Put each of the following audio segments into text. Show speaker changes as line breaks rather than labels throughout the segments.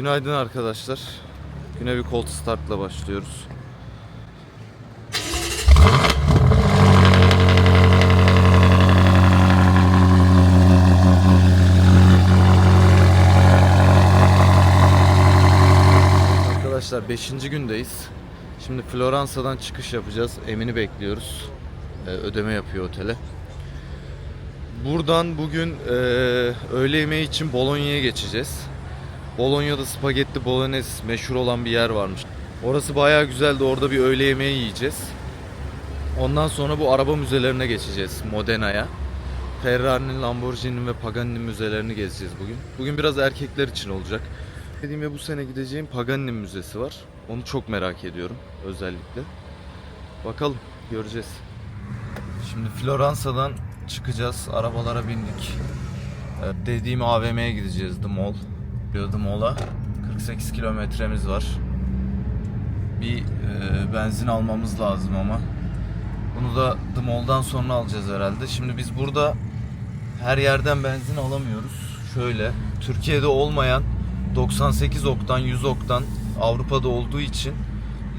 Günaydın arkadaşlar. Güne bir cold startla başlıyoruz. Arkadaşlar 5. gündeyiz. Şimdi Floransa'dan çıkış yapacağız. Emin'i bekliyoruz. Ee, ödeme yapıyor otele. Buradan bugün e, öğle yemeği için Bologna'ya geçeceğiz. Bologna'da spagetti bolognese meşhur olan bir yer varmış. Orası bayağı güzeldi. Orada bir öğle yemeği yiyeceğiz. Ondan sonra bu araba müzelerine geçeceğiz. Modena'ya. Ferrari'nin, Lamborghini'nin ve Pagani'nin müzelerini gezeceğiz bugün. Bugün biraz erkekler için olacak. Dediğim ve bu sene gideceğim Pagani'nin müzesi var. Onu çok merak ediyorum özellikle. Bakalım göreceğiz. Şimdi Floransa'dan çıkacağız. Arabalara bindik. Ee, Dediğim AVM'ye gideceğiz The Mall. The Mall'a. 48 kilometremiz var. Bir e, benzin almamız lazım ama. Bunu da The Mall'dan sonra alacağız herhalde. Şimdi biz burada her yerden benzin alamıyoruz. Şöyle Türkiye'de olmayan 98 oktan 100 oktan Avrupa'da olduğu için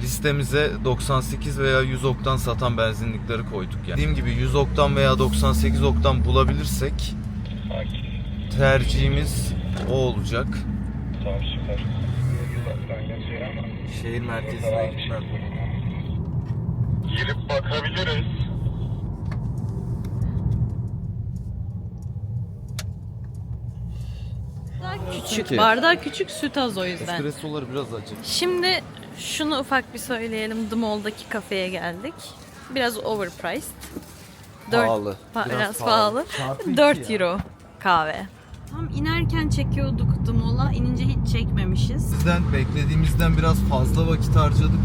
listemize 98 veya 100 oktan satan benzinlikleri koyduk yani. Dediğim gibi 100 oktan veya 98 oktan bulabilirsek tercihimiz o olacak.
Tamam süper.
Şehir merkezine gitmem.
Girip bakabiliriz.
Küçük.
Ki.
Bardak küçük, süt az o yüzden.
Espressoları biraz acı.
Şimdi şunu ufak bir söyleyelim. The Mall'daki kafeye geldik. Biraz overpriced. Dört-
Pahalı.
Pa-
Biraz
biraz,
pahalı.
pahalı.
Çarpı iki
4
ya.
euro kahve. Tam inerken çekiyorduk Mall'a. İnince hiç çekmemişiz.
Bizden beklediğimizden biraz fazla vakit harcadık.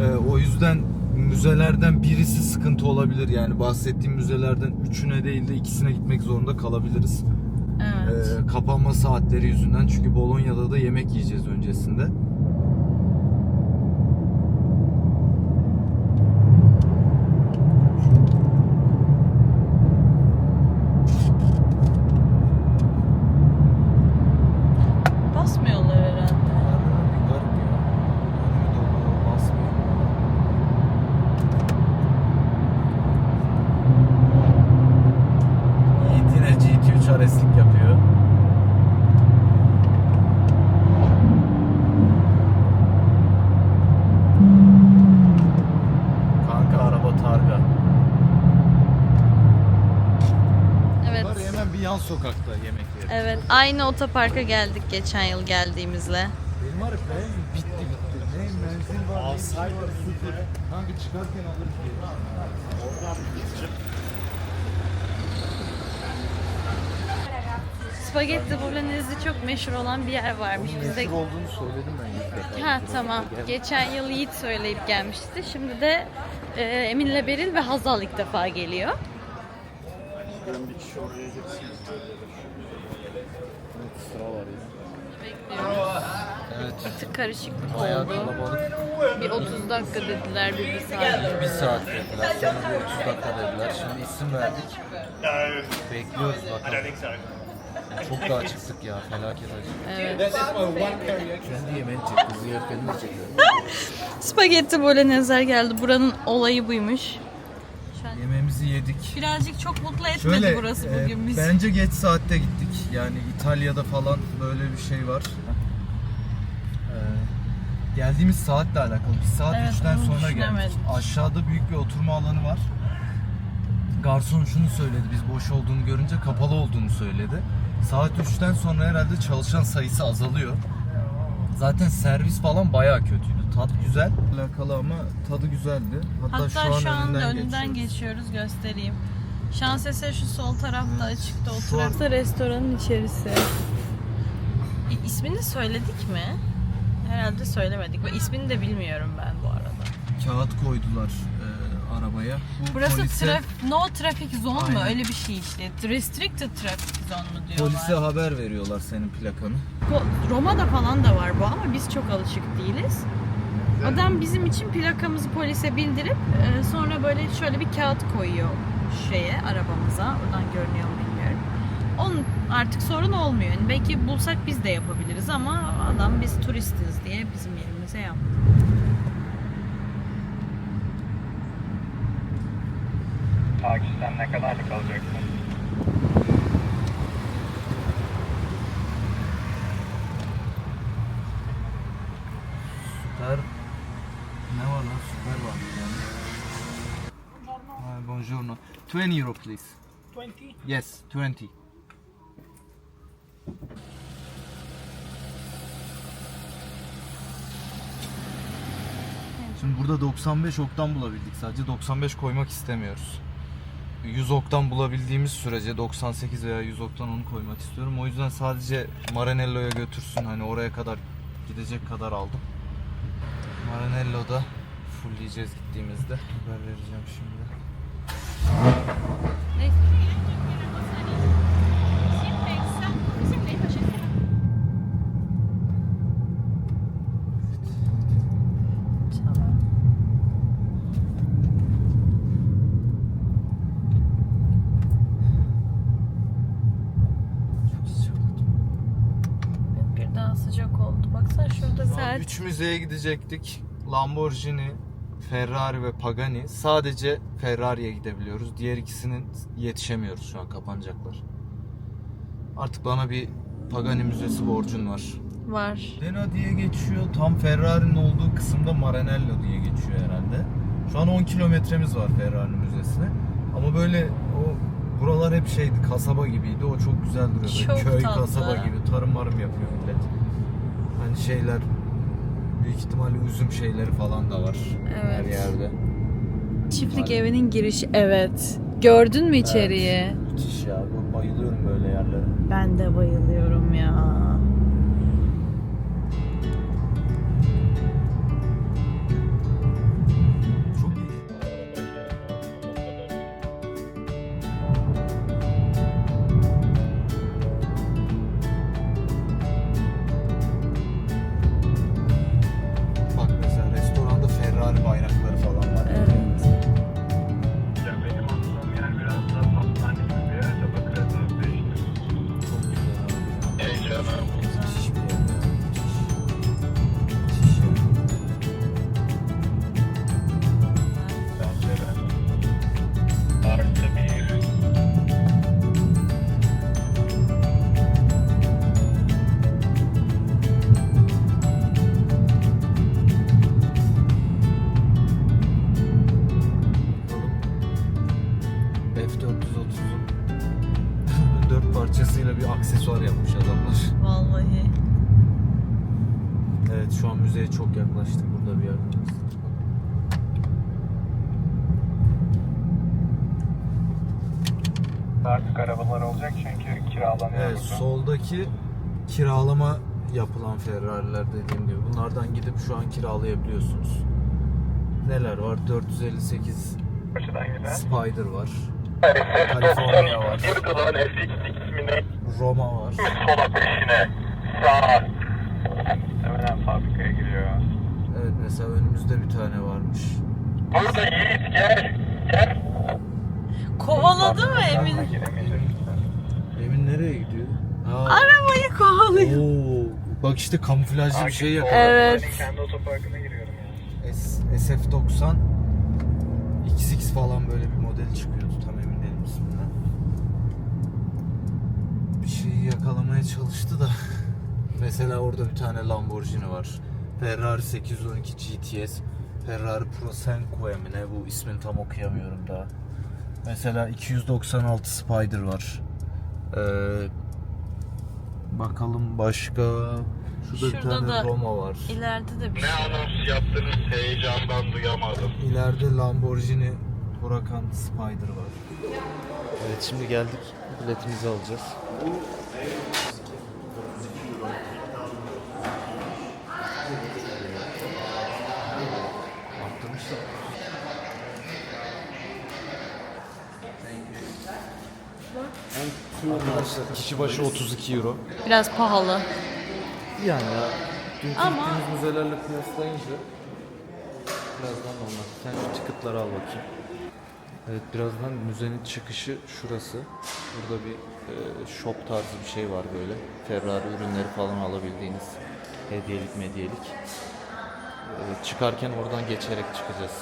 Ee, o yüzden müzelerden birisi sıkıntı olabilir. Yani bahsettiğim müzelerden üçüne değil de ikisine gitmek zorunda kalabiliriz.
Evet.
Ee, kapanma saatleri yüzünden. Çünkü Bolonya'da da yemek yiyeceğiz öncesinde.
Basmıyorlar herhalde.
Garip ya. Önümü dolu basmıyor. Yiğit yine GT3 areslik yapıyor. Kanka araba targa.
Evet.
Var hemen bir yan sokakta yemek yeri.
Evet. Aynı otoparka geldik geçen yıl geldiğimizle.
Benim var ya benzin bitti bitti. Ne benzin var bir var sıfır. Kanka çıkarken alırız diye.
Spagetti bolognese çok meşhur olan bir yer varmış. Biz de
olduğunu söyledim ben.
Ha tamam. Geçen yıl Yiğit söyleyip gelmişti. Şimdi de e, Emin'le Beril ve Hazal ilk defa geliyor.
Sıra var ya. Evet.
Bir tık karışıklık
Bayağı
oldu.
kalabalık.
Bir 30 dakika dediler, bir, bir saat.
Bir saat dediler. Sonra bir 30 dakika dediler. Şimdi isim verdik. Bekliyoruz bakalım. Çok daha çıktık ya. Felaket acı.
Evet.
Kendi yemeğini çek. Kızı yerken de çekiyor.
Spagetti bolognese geldi. Buranın olayı buymuş.
Yemeğimizi yedik.
Birazcık çok mutlu etmedi burası
e,
bugün bizi.
Bence geç saatte gittik. Yani İtalya'da falan böyle bir şey var. Geldiğimiz saatle alakalı. Biz saat
Evet,
3'ten
onu
sonra geldik. Aşağıda büyük bir oturma alanı var. Garson şunu söyledi biz boş olduğunu görünce kapalı olduğunu söyledi. Saat 3'ten sonra herhalde çalışan sayısı azalıyor. Zaten servis falan bayağı kötüydü. Tat güzel. Alakalı ama tadı güzeldi. Hatta,
Hatta şu an,
önünden
önünden,
geçiyoruz.
geçiyoruz göstereyim. Şans eseri şu sol tarafta açıkta
Şu an-
oturan. restoranın içerisi. İ- İsmini söyledik mi? Herhalde söylemedik. Ve ismini de bilmiyorum ben bu arada.
Kağıt koydular e, arabaya. Bu
Burası
polise,
traf no traffic zone mu?
Aynen.
Öyle bir şey işte. Restricted traffic zone mu diyorlar.
polise haber veriyorlar senin plakanı.
Ko- Roma'da falan da var bu ama biz çok alışık değiliz. Adam bizim için plakamızı polise bildirip e, sonra böyle şöyle bir kağıt koyuyor şeye arabamıza. Oradan görünüyor mu bilmiyorum. onun artık sorun olmuyor. Yani belki bulsak biz de yapabiliriz ama adam biz turistiz diye bizim yerimize yaptı.
Takipten ne kadarlık alacaksın?
Süper. Ne var lan? Süper var. Yani. Buongiorno. 20 euro please. 20? Yes, 20. Şimdi burada 95 oktan bulabildik. Sadece 95 koymak istemiyoruz. 100 oktan bulabildiğimiz sürece 98 veya 100 oktan onu koymak istiyorum. O yüzden sadece Maranello'ya götürsün. Hani oraya kadar gidecek kadar aldım. Maranello'da fullleyeceğiz gittiğimizde. Haber vereceğim şimdi.
Tamam.
Çok sıcak.
Bir daha sıcak oldu. Baksana şurada sert.
3 müzeye gidecektik. Lamborghini, Ferrari ve Pagani. Sadece Ferrari'ye gidebiliyoruz. Diğer ikisinin yetişemiyoruz şu an kapanacaklar. Artık bana bir Pagani müzesi borcun var.
Var.
Deno diye geçiyor. Tam Ferrari'nin olduğu kısımda Maranello diye geçiyor herhalde. Şu an 10 kilometremiz var Ferrari müzesine. Ama böyle o buralar hep şeydi kasaba gibiydi. O çok güzel duruyor. Böyle
Çok
köy
tatlı.
kasaba gibi tarım marım yapıyor millet. Hani şeyler büyük ihtimalle üzüm şeyleri falan da var her
Evet.
yerde.
Çiftlik evinin girişi. Evet. Gördün mü içeriği?
Müthiş ya. Bayılıyorum böyle yerlere.
Ben de bayılıyorum
Soldaki kiralama yapılan Ferrari'ler dediğim gibi. Bunlardan gidip şu an kiralayabiliyorsunuz. Neler var? 458
Açıdan gider.
Spider var.
Kaliforniya var.
Roma var.
sola peşine. Sağ. Hemen fabrikaya giriyor.
Evet mesela önümüzde bir tane varmış.
Burada Yiğit gel. Gel.
Kovaladı mı Emin?
Emin nereye gidiyor?
Arabayı kovalıyor.
Oo, bak işte kamuflajlı bir şey yakaladı.
Evet.
Kendi otoparkına giriyorum ya.
S- SF90 XX falan böyle bir model çıkıyordu tam emin değilim isminden. Bir şeyi yakalamaya çalıştı da mesela orada bir tane Lamborghini var. Ferrari 812 GTS, Ferrari Pro Senque mi ne bu ismini tam okuyamıyorum daha. Mesela 296 Spider var. Ee, bakalım başka. Şurada, bir
Şurada
tane
da-
Roma var.
İleride de bir
Ne
şey.
anons yaptınız heyecandan duyamadım.
İleride Lamborghini Huracan Spider var. Evet şimdi geldik. Biletimizi alacağız. Arkadaşlar kişi başı 32 euro.
Biraz pahalı.
Yani ya dünkü
Ama-
gittiğimiz müzelerle kıyaslayınca birazdan normal. Sen şu ticketları al bakayım. Evet birazdan müzenin çıkışı şurası. Burada bir e, shop tarzı bir şey var böyle. Ferrari ürünleri falan alabildiğiniz hediyelik medyelik. E, çıkarken oradan geçerek çıkacağız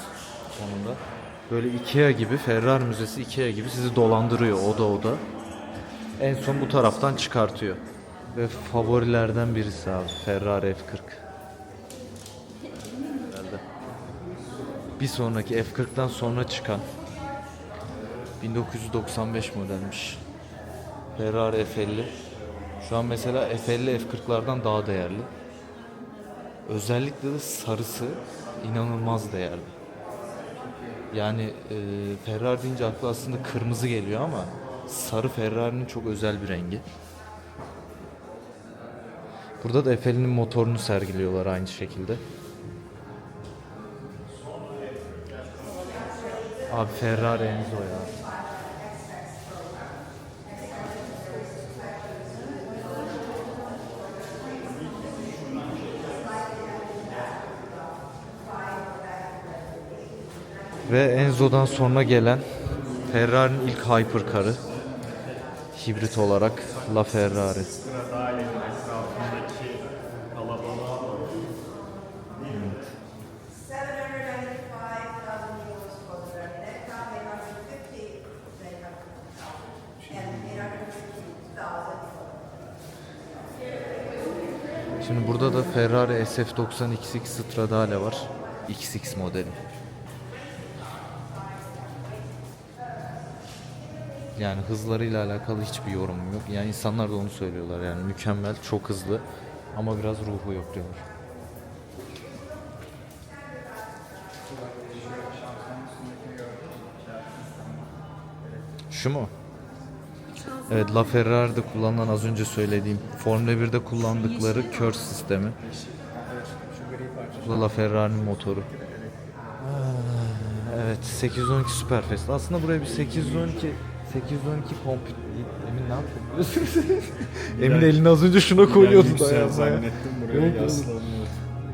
sonunda. Böyle Ikea gibi Ferrari müzesi Ikea gibi sizi dolandırıyor oda oda. En son bu taraftan çıkartıyor. Ve favorilerden birisi abi Ferrari F40. Herhalde. Bir sonraki F40'tan sonra çıkan 1995 modelmiş. Ferrari F50. Şu an mesela F50 F40'lardan daha değerli. Özellikle de sarısı inanılmaz değerli. Yani e, Ferrari deyince akla aslında kırmızı geliyor ama sarı Ferrari'nin çok özel bir rengi. Burada da F50'nin motorunu sergiliyorlar aynı şekilde. Abi Ferrari Enzo ya. Ve Enzo'dan sonra gelen Ferrari'nin ilk hypercar'ı hibrit olarak La Ferrari.
Sıra dahilinin etrafındaki kalabalığa bak.
795,000 euros for the Renetta, 850 they have and 850,000
Şimdi burada da Ferrari SF90 XX Stradale var. XX modeli. Yani hızlarıyla alakalı hiçbir yorumum yok. Yani insanlar da onu söylüyorlar. Yani mükemmel, çok hızlı ama biraz ruhu yok diyorlar. Şu mu? Evet La Ferrari'de kullanılan az önce söylediğim Formula 1'de kullandıkları kör sistemi. Bu da La Ferrari'nin motoru. Evet 812 Superfest. Aslında buraya bir 812 812 kompüt Emin ne yapıyor? Emin elini az önce şuna koyuyordu da
Yüksel
ya.
zannettim buraya
Yok
yaslanıyor.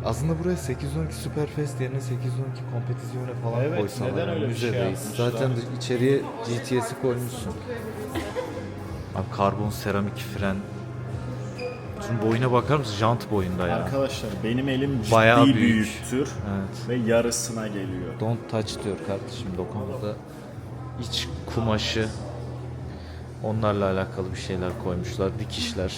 Aslında buraya 812 Superfest yerine 812 kompetisyonu falan
Evet,
koysalar.
neden öyle bir şey
müzedeyiz.
yapmışlar?
Zaten içeriye GTS'i koymuşsun. Abi karbon seramik fren. Şimdi boyuna bakar mısın? Jant boyunda ya.
Arkadaşlar benim elim ciddi
Bayağı büyük.
büyüktür
Evet.
ve yarısına geliyor.
Don't touch diyor kardeşim dokunmada. İç kumaşı onlarla alakalı bir şeyler koymuşlar. Dikişler,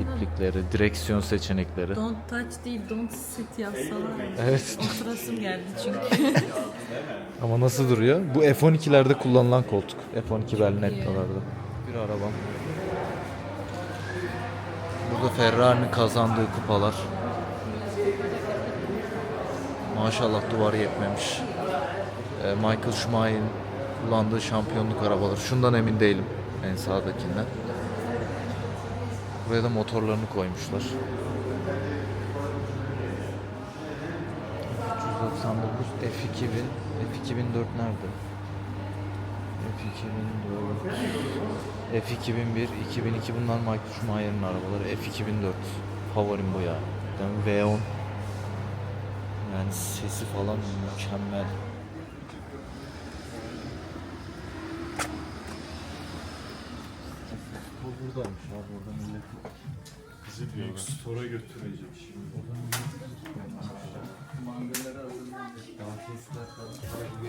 iplikleri, direksiyon seçenekleri.
Don't touch değil, don't sit yazsalar.
Evet.
Oturasım geldi çünkü.
Ama nasıl duruyor? Bu F12'lerde kullanılan koltuk. F12 Berlinetto'larda. Bir arabam. Burada Ferrari'nin kazandığı kupalar. Maşallah duvar yetmemiş. Ee, Michael Schumacher'in kullandığı şampiyonluk arabaları. Şundan emin değilim. En sağdakinden. Buraya da motorlarını koymuşlar. 399 F2000 F2004 nerede? F2004 F2001 2002 bunlar Michael Schumacher'in arabaları F2004 favorim bu ya yani V10 yani sesi falan mükemmel buradaymış abi burada millet
Bizi büyük store'a götürecek şimdi.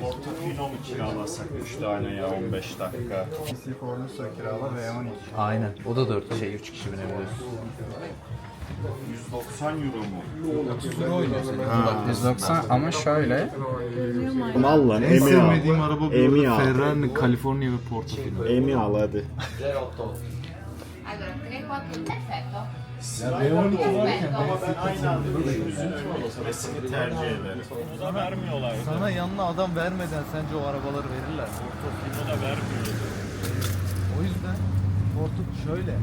Portofino mu kiralasak 3 tane ya 15 dakika?
Cornusa kirala V12.
Aynen o da 4 şey 3 kişi binebiliyorsun
190 euro mu?
30 lira oynuyor senin
Ha, 190 ama şöyle.
Al lan
En
Emi al.
sevmediğim araba bu
Emi
arada
al.
Ferrari'nin California ve Portofino.
Emi al hadi.
Allora, 3-4 perfetto.
Ama ben aynı anda üçümüzün önüne tercih ederim. Onu da vermiyorlar.
Sana yanına adam vermeden sence o arabaları verirler?
Portofino da vermiyor.
O yüzden Porto şöyle.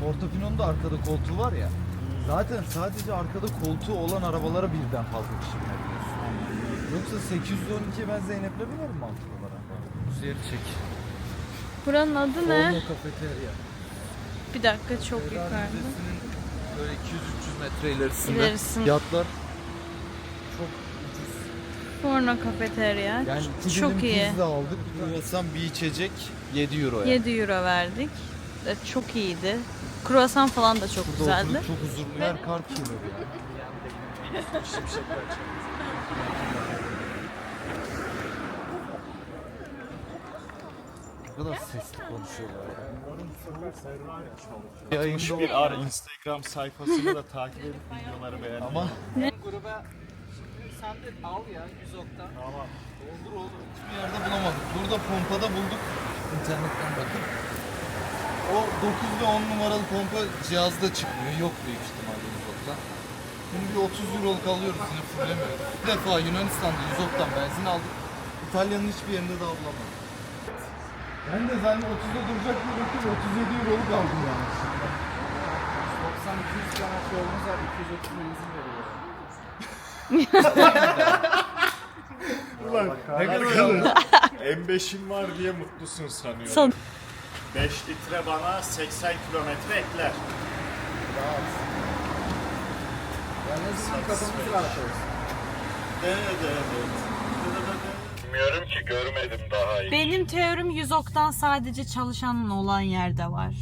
Portofino'nun da arkada koltuğu var ya. Zaten sadece arkada koltuğu olan arabalara birden fazla kişi binebiliyorsun. Yoksa 812'ye ben Zeynep'le binerim mantıklı olarak. Bu yeri çek.
Buranın adı
Porno
ne?
kafeterya.
Bir dakika çok yukarıda.
Böyle 200-300 metre ilerisinde.
İlerisinde.
Fiyatlar çok ucuz.
Forno kafeterya.
Yani iki
Çok
dilim
iyi.
pizza aldık. Kruvasan bir içecek 7 euro yani.
7 euro verdik. Evet, çok iyiydi. Kruvasan falan da çok
Burada
güzeldi.
oturup çok huzurlu yer kar kilo ya. Ne kadar sesli konuşuyorlar ya. Yayında
Bir ara Instagram sayfasını da takip edip videoları beğenmeyi.
ama
Gruba sen de al ya 100 oktan.
Tamam.
olur olur hiçbir yerde bulamadık. Burada pompada bulduk internetten bakıp. O 9 ve 10 numaralı pompa cihazda çıkmıyor. Yok büyük ihtimalle 100 oktan. Şimdi bir 30 euroluk alıyoruz yine fullemiyoruz. Bir defa Yunanistan'da 100 oktan benzin aldık. İtalya'nın hiçbir yerinde daha bulamadım. Ben de zaten 30'da duracak bir bakıp 37 euroluk aldım yani.
90-200 kilometre yolumuz var 230 benzin veriyor.
Ulan
Ne kadar aldı?
M5'in var diye mutlusun sanıyorum.
Son-
5 litre bana 80 kilometre ekler.
Ya ne zaman kafamız rahat olsun.
Evet evet. Bilmiyorum ki görmedim daha iyi.
Benim teorim 100 oktan sadece çalışan olan yerde var.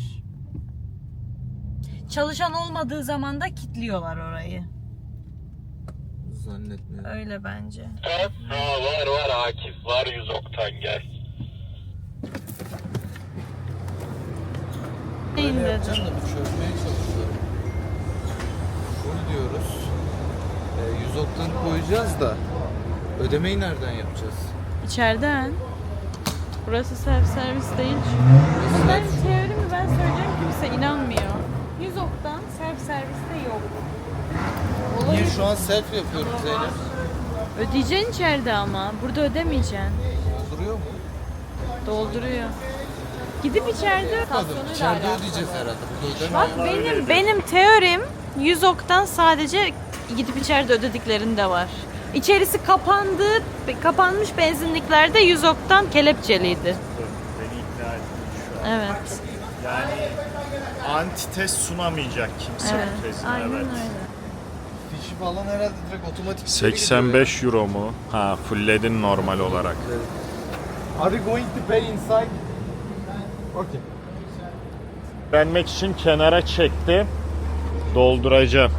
Çalışan olmadığı zaman da kilitliyorlar orayı.
Zannetmiyorum.
Öyle bence.
Ha var var Akif var 100 oktan gel.
Neyin
Öyle
dedim.
yapacağım da bir çözmeye çalışıyorum. Full diyoruz. E, 100 oktan koyacağız da ödemeyi nereden yapacağız?
İçeriden. Burası self servis değil. Ben teorimi ben söyleyeceğim kimse inanmıyor. 100 oktan self serviste yok.
Niye şu an self yapıyorum Zeynep?
Ödeyeceksin içeride ama. Burada ödemeyeceksin.
Dolduruyor mu?
Dolduruyor. Gidip içeride
içeride ödeyeceğiz herhalde. Burada
Bak benim benim teorim 100 oktan sadece gidip içeride ödediklerinde var. İçerisi kapandı, kapanmış benzinliklerde 100 oktan kelepçeliydi.
Beni ikna ettin şu an.
Evet.
Yani antites sunamayacak kimse
Evet.
bu tezine
Aynen
evet.
öyle.
Fişi falan herhalde direkt otomatik içeri gidiyor
85 euro mu? Ha fullledin normal olarak.
Are you going to pay inside? Okay.
Benmek için kenara çekti. Dolduracağım.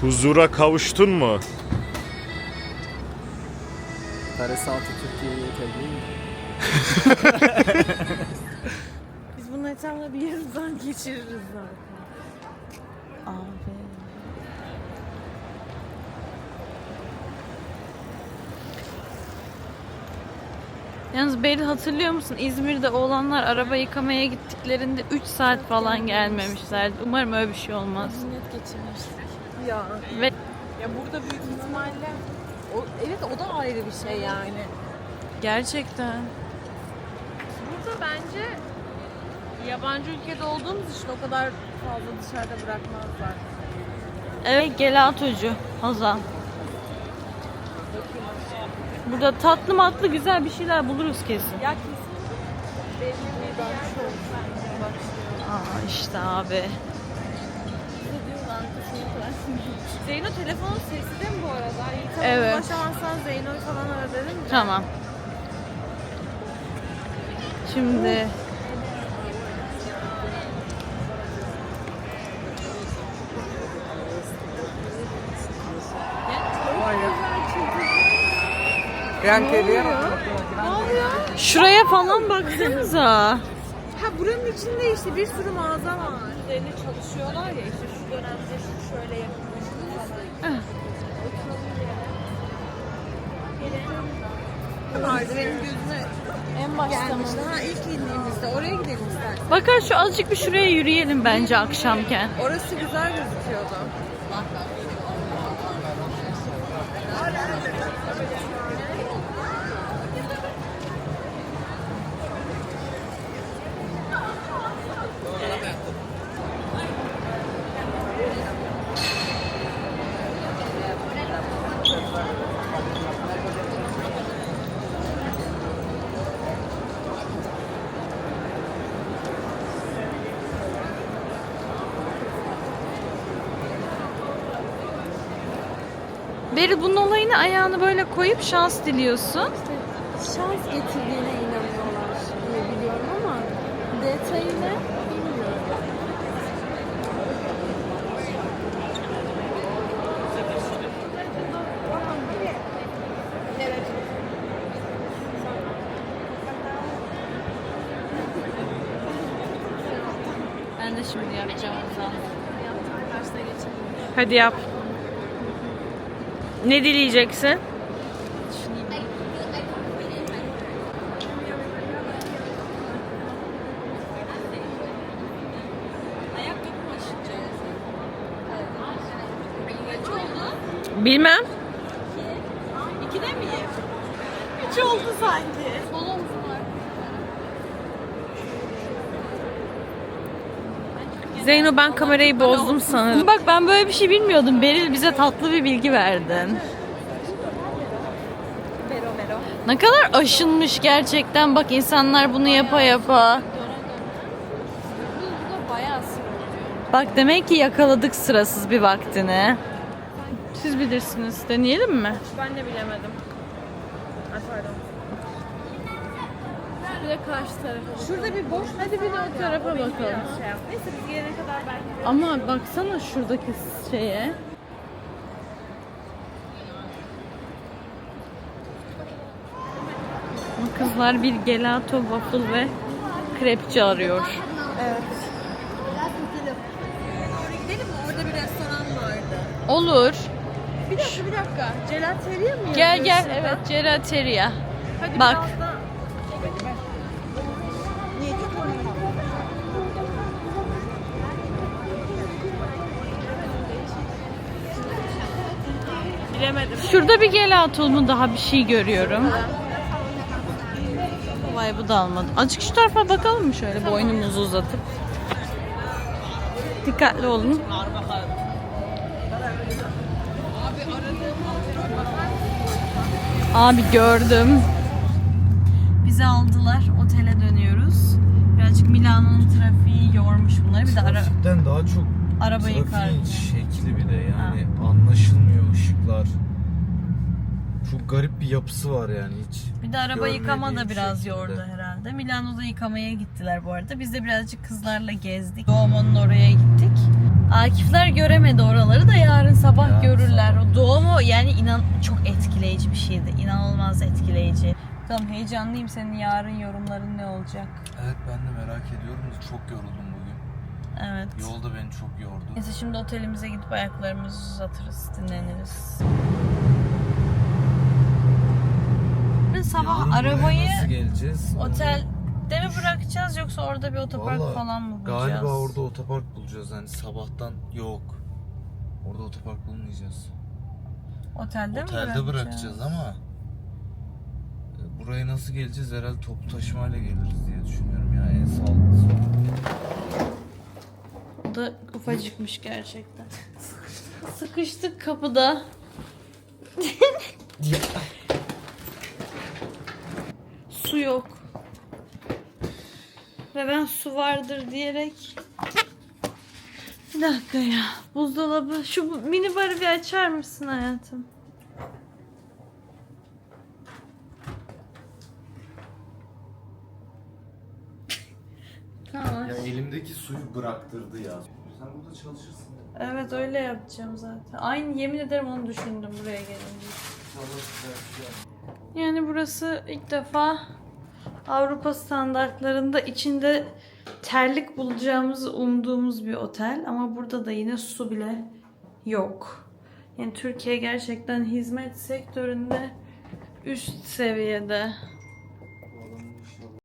Huzura kavuştun mu?
Karesi altı Türkiye'ye yeterli mi?
Biz bunun etrafında bir yarım saat geçiririz zaten. Abi. Yalnız Beril hatırlıyor musun? İzmir'de oğlanlar araba yıkamaya gittiklerinde 3 saat falan gelmemişlerdi. Umarım öyle bir şey olmaz.
Net geçirmiştik. Ya.
Ve
Ya burada büyük ihtimalle o, evet o da ayrı bir şey yani.
gerçekten
Burada bence yabancı ülkede olduğumuz için o kadar fazla dışarıda bırakmazlar.
Evet gelatocu Hazan. Burada tatlı matlı güzel bir şeyler buluruz kesin.
Ya kesin belli bir bence başlıyor.
Aa işte abi.
Ne diyorlar kısmına kadar Zeyno telefonun sesi de mi bu arada? İyi tamam
Evet.
ulaşamazsan Zeyno'yu falan ara dedim de.
Tamam. Şimdi
Grand Canyon.
şuraya falan baksanıza.
Ha buranın içinde işte bir sürü mağaza var. Üzerine çalışıyorlar ya işte şu dönemde şu şöyle yapılmış benim gözüme
En başta
gelmişti. Ha ilk indiğimizde oraya gidelim istersen.
Bakın şu azıcık bir şuraya yürüyelim bence akşamken.
Orası güzel gözüküyordu.
Beril bunun olayını ayağını böyle koyup şans diliyorsun.
Şans getirdiğine inanıyorlar diye biliyorum ama detayını bilmiyorum.
Ben de şimdi yapacağım o zaman. Hadi yap. Ne dileyeceksin? Bilmem. Zeyno ben kamerayı bozdum sanırım. Bak ben böyle bir şey bilmiyordum. Beril bize tatlı bir bilgi verdin.
Vero vero.
Ne kadar aşınmış gerçekten. Bak insanlar bunu yapa yapa.
Bu da bayağı sıkıntı.
Bak demek ki yakaladık sırasız bir vaktini. Siz bilirsiniz. Deneyelim mi?
Ben de bilemedim. Ay pardon. Bir de karşı tarafa. Şurada bir boş. Hadi bir de o tarafa bakalım. Neyse biz gelene kadar belki.
Ama baksana şuradaki şeye. Bu Kızlar bir gelato, waffle ve krepçi arıyor.
Evet. Gidelim mi? Orada bir restoran vardı.
Olur.
Bir dakika bir dakika. Gelateria mı
Gel gel evet gelateria.
Hadi
Bak.
biraz Bilemedim.
Şurada bir gelato mu daha bir şey görüyorum. Vay bu da almadım. Azıcık şu tarafa bakalım mı şöyle boynumuzu uzatıp. Dikkatli olun. Abi gördüm. Bizi aldılar. Otele dönüyoruz. Birazcık Milano'nun trafiği yormuş bunları. Bir de ara,
daha çok
arabayı
trafiğin şekli bir de yani anlaşılmıyor ışıklar. Çok garip bir yapısı var yani hiç.
Bir de araba
görmediğim
yıkama da biraz
şekilde.
yordu herhalde. Milano'da yıkamaya gittiler bu arada. Biz de birazcık kızlarla gezdik. Duomo'nun oraya gittik. Akifler göremedi oraları da yarın sabah
Yarın
görürler.
sabah.
O Duomo yani inan çok etkileyici bir şeydi. İnanılmaz etkileyici. Tamam heyecanlıyım senin yarın yorumların ne olacak?
Evet ben de merak ediyorum çok yoruldum.
Evet.
Yolda beni çok yordu.
Neyse şimdi otelimize gidip ayaklarımızı uzatırız, dinleniriz. Sabah
Yarın
arabayı
nasıl geleceğiz?
Otelde mi bırakacağız yoksa orada bir otopark
Vallahi
falan mı bulacağız?
Galiba orada otopark bulacağız yani sabahtan yok. Orada otopark bulmayacağız.
Otelde, mi
Otelde
bırakacağız?
bırakacağız ama e, buraya nasıl geleceğiz? Herhalde toplu taşımayla geliriz diye düşünüyorum ya en sağlıklısı.
O da ufacıkmış gerçekten. Sıkıştık kapıda. su yok. Ve ben su vardır diyerek bir dakika ya. Buzdolabı. Şu mini barı bir açar mısın hayatım? Tamam.
Ya elimdeki suyu bıraktırdı ya. Sen burada çalışırsın.
Evet öyle yapacağım zaten. Aynı yemin ederim onu düşündüm buraya gelince. Yani burası ilk defa Avrupa standartlarında içinde terlik bulacağımızı umduğumuz bir otel ama burada da yine su bile yok. Yani Türkiye gerçekten hizmet sektöründe üst seviyede.